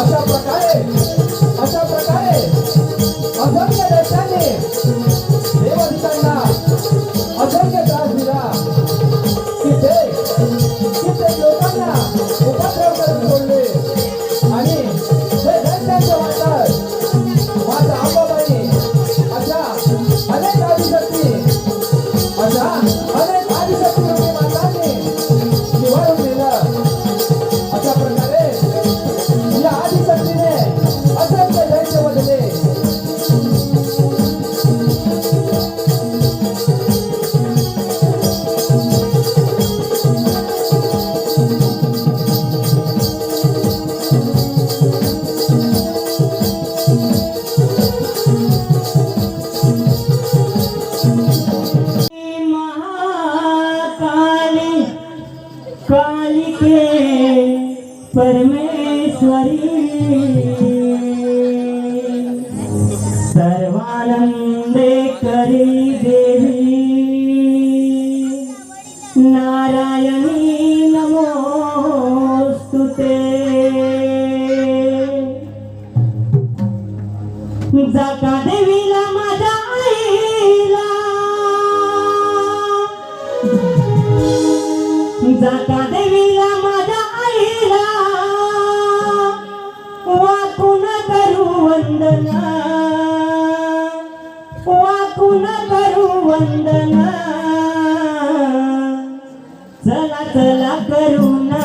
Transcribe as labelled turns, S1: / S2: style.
S1: अशा प्रकारे
S2: परमेश्वरी. सर्वानंदे करी देवी. नारायणी नमोस्तुते जाता देवीला माझ्या आईला. जाता देवीला वंदना. वाकून करू चला चला करू ना